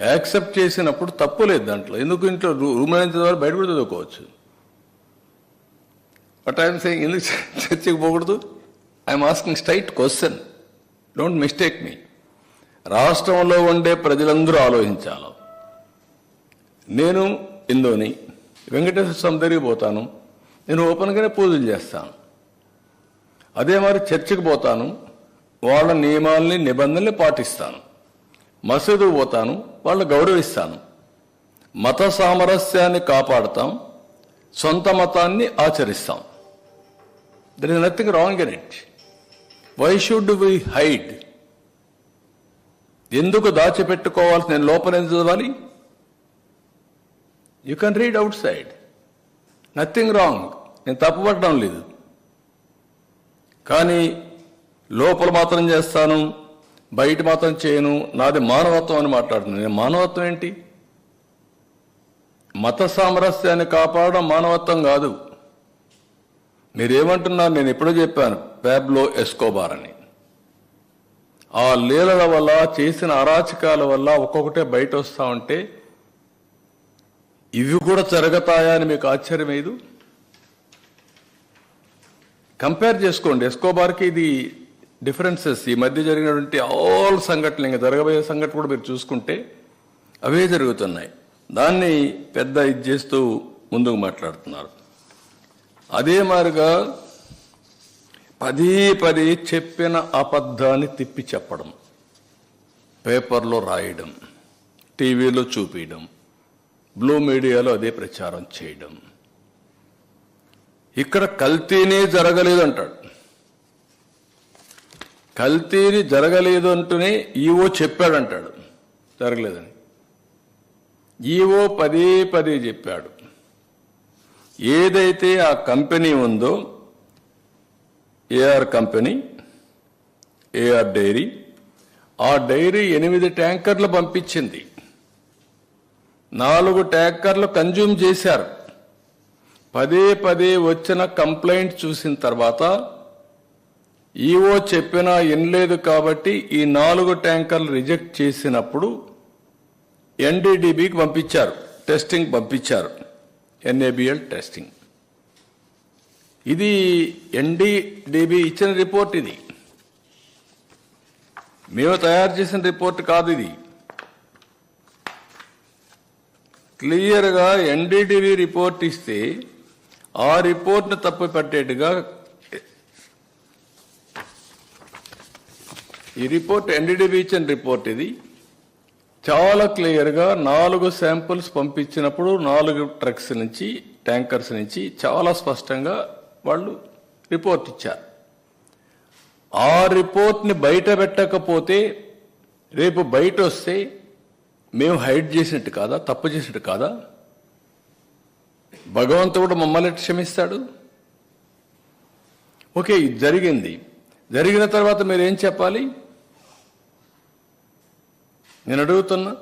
Accept చేసినప్పుడు తప్పు లేదు దాంట్లో. ఎందుకు ఇంట్లో రూ- రూమ్ అయినంత ద్వారా బయట కూడా చదువుకోవచ్చు బట్ ఐఎమ్ సెయింగ్ ఎందుకు చ- చర్చికి పోకూడదు? I'm asking straight question don't mistake me రాష్ట్రంలో ఉండే ప్రజలందరూ ఆలోచించాలి. నేను ఇందోని వెంకటేశ్వర స్వామి దగ్గరికి పోతాను. నేను ఓపెన్గానే పూజలు చేస్తాను. అదే మరి చర్చికి పోతాను. వాళ్ళ నియమాల్ని నిబంధనల్ని పాటిస్తాను. మసీదు పోతాను వాళ్ళు గౌరవిస్తాను. మత సామరస్యాన్ని కాపాడతాం సొంత మతాన్ని ఆచరిస్తాం. There is nothing wrong in it why should we hide ఎందుకు దాచిపెట్టుకోవాలి నేను లోపల ఎందుకు చదవాలి? You can read outside nothing wrong నేను తప్పుపడడం లేదు. కానీ లోపల మాత్రం చేస్తాను. బయట మాత్రం చేయను నాది మానవత్వం అని మాట్లాడుతున్నాను. నేను మానవత్వం ఏంటి? మత సామరస్యాన్ని కాపాడడం మానవత్వం కాదు. మీరేమంటున్నారు? నేను ఎప్పుడో చెప్పాను ప్యాబ్లో ఎస్కోబార్ అని. ఆ లీలల వల్ల చేసిన అరాచకాల వల్ల ఒక్కొక్కటే బయట వస్తూ ఉంటే ఇవి కూడా జరుగుతాయా అని మీకు ఆశ్చర్యం లేదు కంపేర్ చేసుకోండి ఎస్కోబార్కి ఇది డిఫరెన్సెస్ ఈ మధ్య జరిగినటువంటి ఆల్ సంఘటనలు ఇంకా జరగబోయే సంఘటన కూడా మీరు చూసుకుంటే అవే జరుగుతున్నాయి. దాన్ని పెద్ద ఇది చేస్తూ ముందుకు మాట్లాడుతున్నారు. అదే మాదిరిగా పదే పదే చెప్పిన అబద్ధాన్ని తిప్పి చెప్పడం పేపర్లో రాయడం టీవీలో చూపించడం బ్లూ మీడియాలో అదే ప్రచారం చేయడం. ఇక్కడ కల్తీనే జరగలేదు అంటాడు కల్తీని జరగలేదు అంటూనే ఈవో చెప్పాడంటాడు. జరగలేదని. ఈవో పదే పదే చెప్పాడు. ఏదైతే ఆ కంపెనీ ఉందో ఏఆర్ కంపెనీ ఏఆర్ డైరీ ఆ డైరీ ఎనిమిది ట్యాంకర్లు పంపించింది. నాలుగు ట్యాంకర్లు కన్జ్యూమ్ చేశారు. పదే పదే వచ్చిన కంప్లైంట్ చూసిన తర్వాత ఈఓ చెప్పినా వినలేదు కాబట్టి ఈ నాలుగు ట్యాంకర్లు రిజెక్ట్ చేసినప్పుడు ఎన్డీడీబీకి పంపించారు టెస్టింగ్ పంపించారు ఎన్ఏబిఎల్ టెస్టింగ్ ఇది ఎన్డీడీబీ ఇచ్చిన రిపోర్ట్ ఇది. మేము తయారు చేసిన రిపోర్ట్ కాదు ఇది. క్లియర్గా ఎన్డీటీవీ రిపోర్ట్ ఇస్తే ఆ రిపోర్ట్ను తప్పు పెట్టేట్టుగా ఈ రిపోర్ట్ ఎన్డీడీబీ ఇచ్చిన రిపోర్ట్ ఇది. చాలా క్లియర్గా నాలుగు శాంపుల్స్ పంపించినప్పుడు నాలుగు ట్రక్స్ నుంచి ట్యాంకర్స్ నుంచి చాలా స్పష్టంగా వాళ్ళు రిపోర్ట్ ఇచ్చారు. ఆ రిపోర్ట్ని బయట పెట్టకపోతే రేపు బయట వస్తే మేము హైడ్ చేసినట్టు కాదా తప్పు చేసినట్టు కాదా? భగవంతుడు మమ్మల్ని క్షమిస్తాడు? ఓకే ఇది జరిగింది. జరిగిన తర్వాత మీరు ఏం చెప్పాలి? నేను అడుగుతున్నా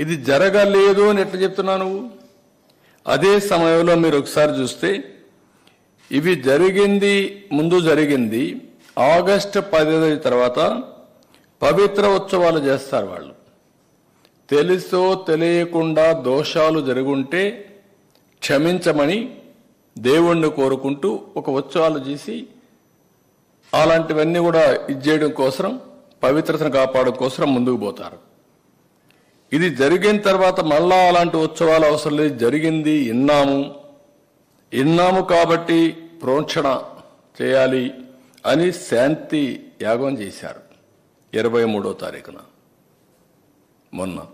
ఇది జరగలేదు అని ఎట్లా చెప్తున్నావు నువ్వు? అదే సమయంలో మీరు ఒకసారి చూస్తే ఇవి జరిగింది ముందు జరిగింది ఆగస్టు పదిహేను తర్వాత పవిత్ర ఉత్సవాలు చేస్తారు వాళ్ళు. తెలుసో తెలియకుండా దోషాలు జరుగుంటే క్షమించమని దేవుణ్ణి కోరుకుంటూ ఒక ఉత్సవాలు చేసి అలాంటివన్నీ కూడా ఇది చేయడం కోసం పవిత్రతను కాపాడడం కోసం ముందుకు పోతారు. ఇది జరిగిన తర్వాత మళ్ళా అలాంటి ఉత్సవాలు అవసరం లేదు. జరిగింది ఇన్నాము. ఇన్నాము కాబట్టి ప్రోక్షణ చేయాలి అని శాంతి యాగం చేశారు. ఇరవై మూడో తారీఖున మొన్న.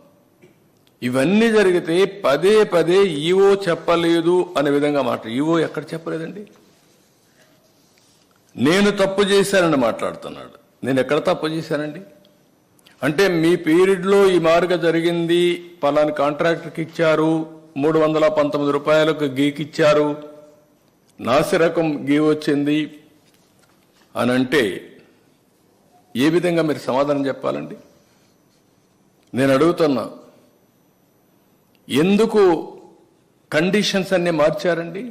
ఇవన్నీ జరిగితే పదే పదే ఈవో చెప్పలేదు అనే విధంగా మాట. ఈవో ఎక్కడ చెప్పలేదండి? నేను తప్పు చేశానని మాట్లాడుతున్నాడు. నేను ఎక్కడ తప్పు చేశానండి? అంటే మీ పీరియడ్లో ఈ మార్గ జరిగింది పలాని కాంట్రాక్టర్కి ఇచ్చారు మూడు వందల పంతొమ్మిది రూపాయలకు గీకిచ్చారు నాసిరకం గీ వచ్చింది అని అంటే ఏ విధంగా మీరు సమాధానం చెప్పాలండి? నేను అడుగుతున్నా ఎందుకు కండిషన్స్ అన్నీ మార్చారండి?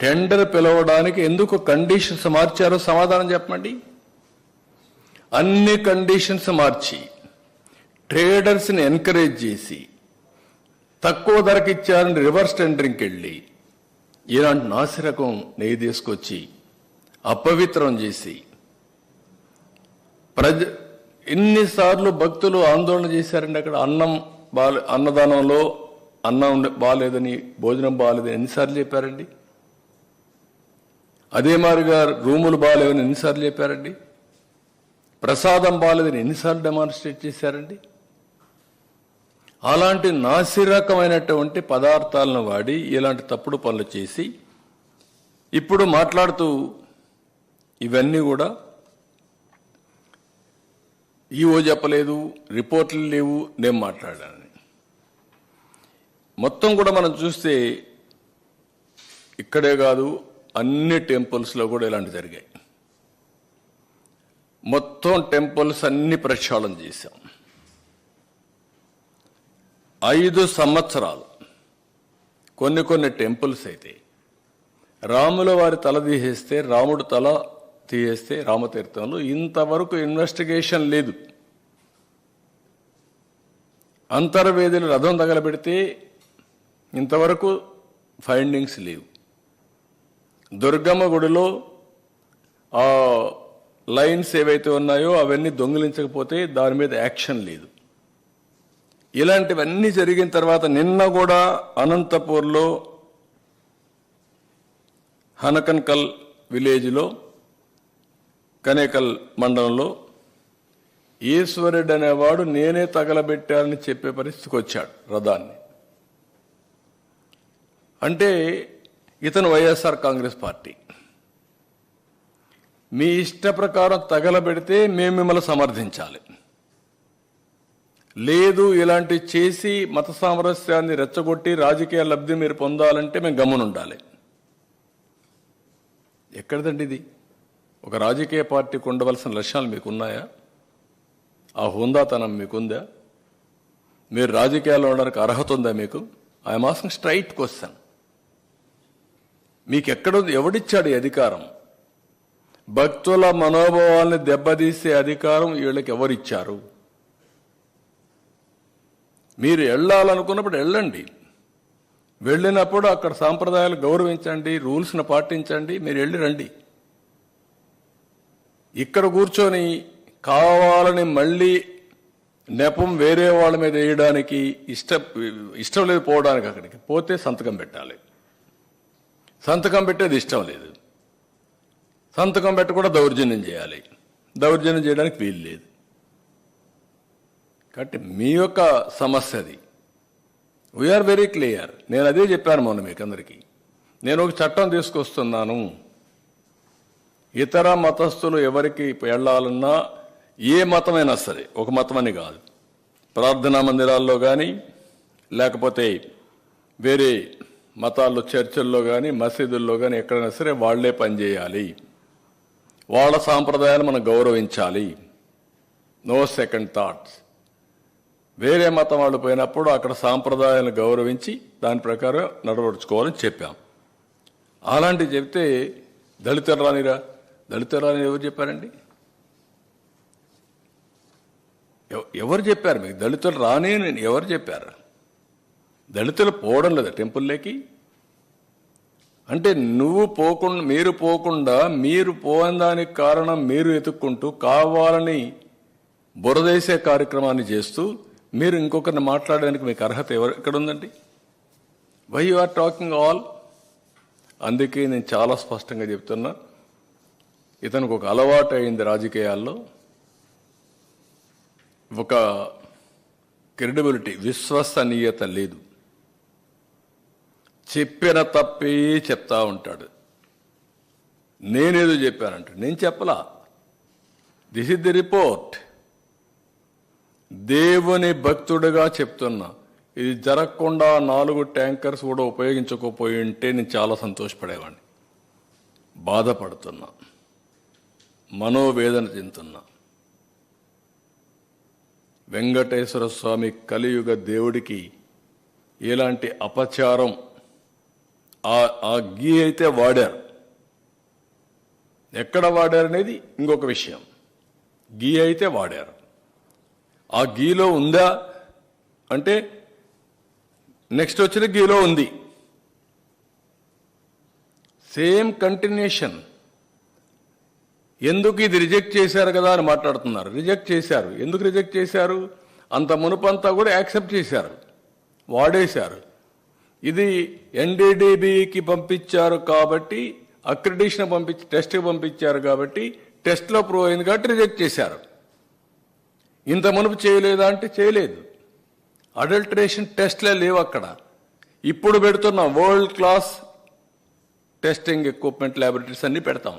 టెండర్ పిలవడానికి ఎందుకు కండిషన్స్ మార్చారో సమాధానం చెప్పండి అన్ని కండిషన్స్ మార్చి ట్రేడర్స్ని ఎంకరేజ్ చేసి తక్కువ ధరకు ఇచ్చారని రివర్స్ టెండరింగ్కి వెళ్ళి ఇలాంటి నాసిరకం నెయ్యి తీసుకొచ్చి అపవిత్రం చేసి ప్రజ ఎన్నిసార్లు భక్తులు ఆందోళన చేశారండి అక్కడ. అన్నం బాలే అన్నదానంలో అన్నం బాగాలేదని భోజనం బాగాలేదని ఎన్నిసార్లు చెప్పారండి? అదే మాదిరిగా రూములు బాగాలేవని ఎన్నిసార్లు చెప్పారండి? ప్రసాదం బాగాలేదని ఎన్నిసార్లు డెమాన్స్ట్రేట్ చేశారండి? అలాంటి నాసిరకమైనటువంటి పదార్థాలను వాడి ఇలాంటి తప్పుడు పనులు చేసి ఇప్పుడు మాట్లాడుతూ ఇవన్నీ కూడా ఈఓ చెప్పలేదు రిపోర్ట్లు లేవు నేను మాట్లాడాను మొత్తం కూడా మనం చూస్తే ఇక్కడే కాదు అన్ని టెంపుల్స్లో కూడా ఇలాంటి జరిగాయి. మొత్తం టెంపుల్స్ అన్ని ప్రక్షాళన చేశాం. ఐదు సంవత్సరాలు కొన్ని కొన్ని టెంపుల్స్ అయితే రాముల వారి తల తీసేస్తే రాముడు తల తీసేస్తే రామతీర్థంలో ఇంతవరకు ఇన్వెస్టిగేషన్ లేదు. అంతర్వేదులు రథం తగలబెడితే ఇంతవరకు ఫైండింగ్స్ లేవు. దుర్గమ్మ గుడిలో ఆ లైన్స్ ఏవైతే ఉన్నాయో అవన్నీ దొంగిలించకపోతే దాని మీద యాక్షన్ లేదు. ఇలాంటివన్నీ జరిగిన తర్వాత నిన్న కూడా అనంతపూర్లో హనకన్కల్ విలేజ్లో కనేకల్ మండలంలో ఈశ్వరుడు అనేవాడు నేనే తగలబెట్టాలని చెప్పే పరిస్థితికి వచ్చాడు రథాన్ని. అంటే ఇతను వైఎస్ఆర్ కాంగ్రెస్ పార్టీ. మీ ఇష్ట ప్రకారం తగలబెడితే మేము మిమ్మల్ని సమర్థించాలి. లేదు ఇలాంటి చేసి మత సామరస్యాన్ని రెచ్చగొట్టి రాజకీయ లబ్ధి మీరు పొందాలంటే మేము గమ్మునుండాలి. ఎక్కడిదండి ఇది? ఒక రాజకీయ పార్టీకి ఉండవలసిన లక్ష్యాలు మీకు ఉన్నాయా ఆ హుందాతనం మీకుందా? మీరు రాజకీయాల్లో ఉండడానికి అర్హత ఉందా మీకు? ఐఎమ్ ఆస్కింగ్ స్ట్రైట్ క్వశ్చన్ మీకు ఎక్కడ ఎవడిచ్చాడు అధికారం? భక్తుల మనోభావాల్ని దెబ్బతీసే అధికారం వీళ్ళకి ఎవరిచ్చారు? మీరు వెళ్ళాలనుకున్నప్పుడు వెళ్ళండి. వెళ్ళినప్పుడు అక్కడ సాంప్రదాయాలు గౌరవించండి రూల్స్ను పాటించండి మీరు వెళ్ళి రండి. ఇక్కడ కూర్చొని కావాలని మళ్ళీ నెపం వేరే వాళ్ళ మీద వేయడానికి ఇష్ట ఇష్టం లేదు పోవడానికి అక్కడికి. పోతే సంతకం పెట్టాలి. సంతకం పెట్టేది ఇష్టం లేదు. సంతకం పెట్టి కూడా దౌర్జన్యం చేయాలి. దౌర్జన్యం చేయడానికి వీలు లేదు. కాబట్టి మీ యొక్క సమస్య అది వీఆర్ వెరీ క్లియర్ నేను అదే చెప్పాను మొన్న మీకు అందరికీ. నేను ఒక చట్టం తీసుకొస్తున్నాను. ఇతర మతస్థులు ఎవరికి వెళ్ళాలన్నా ఏ మతమైనా సరే ఒక మతమని కాదు. ప్రార్థనా మందిరాల్లో కానీ లేకపోతే వేరే మతాల్లో చర్చల్లో కానీ మసీదుల్లో కానీ ఎక్కడైనా సరే వాళ్ళే పనిచేయాలి వాళ్ళ సాంప్రదాయాలు మనం గౌరవించాలి. No second thoughts. వేరే మతం వాళ్ళు పోయినప్పుడు అక్కడ సాంప్రదాయాలను గౌరవించి దాని ప్రకారం నడవడుచుకోవాలని చెప్పాం. అలాంటివి చెప్తే దళితులు రానిరా? దళితులు రాని ఎవరు చెప్పారండి? ఎవ- ఎవరు చెప్పారు? మీకు దళితులు రాని ఎవరు చెప్పారు? దళితులు పోవడం లేదు టెంపుల్లోకి. అంటే నువ్వు పోకుండా మీరు పోకుండా మీరు పోవని దానికి కారణం మీరు ఎతుక్కుంటూ కావాలని బురదేసే కార్యక్రమాన్ని చేస్తూ మీరు ఇంకొకరిని మాట్లాడడానికి మీకు అర్హత ఎవరు ఎక్కడ ఉందండి why you are talking all అందుకే నేను చాలా స్పష్టంగా చెప్తున్నా. ఇతనికి ఒక అలవాటు అయింది రాజకీయాల్లో. ఒక క్రెడిబిలిటీ విశ్వసనీయత లేదు. చెప్పిన తప్పే చెప్తా ఉంటాడు. నేనేదో చెప్పానంట. నేను చెప్పలా. దిస్ ఇస్ ది రిపోర్ట్ దేవుని భక్తుడిగా చెప్తున్నా. ఇది జరగకుండా నాలుగు ట్యాంకర్స్ కూడా ఉపయోగించకపోయి ఉంటే నేను చాలా సంతోషపడేవాడిని బాధపడుతున్నా. మనోవేదన చెందుతున్నా. వెంకటేశ్వర స్వామి కలియుగ దేవుడికి ఎలాంటి అపచారం ఆ గీ అయితే వాడారు. ఎక్కడ వాడారు అనేది ఇంకొక విషయం. గీ అయితే వాడారు. ఆ గీలో ఉందా? అంటే నెక్స్ట్ వచ్చిన గీలో ఉంది. Same continuation. ఎందుకు ఇది రిజెక్ట్ చేశారు కదా అని మాట్లాడుతున్నారు. రిజెక్ట్ చేశారు. ఎందుకు రిజెక్ట్ చేశారు? అంత మునుపంతా కూడా యాక్సెప్ట్ చేశారు. వాడేశారు. ఇది ఎన్డీడీబీకి పంపించారు కాబట్టి అక్రిడిషన్ పంపించి టెస్ట్కి పంపించారు కాబట్టి టెస్ట్లో ప్రూవ్ అయింది కాబట్టి రిజెక్ట్ చేశారు. ఇంత మునుపు చేయలేదా అంటే చేయలేదు. అడల్టరేషన్ టెస్ట్లే లేవు అక్కడ. ఇప్పుడు పెడుతున్నాం world class testing equipment laboratories అన్నీ పెడతాం.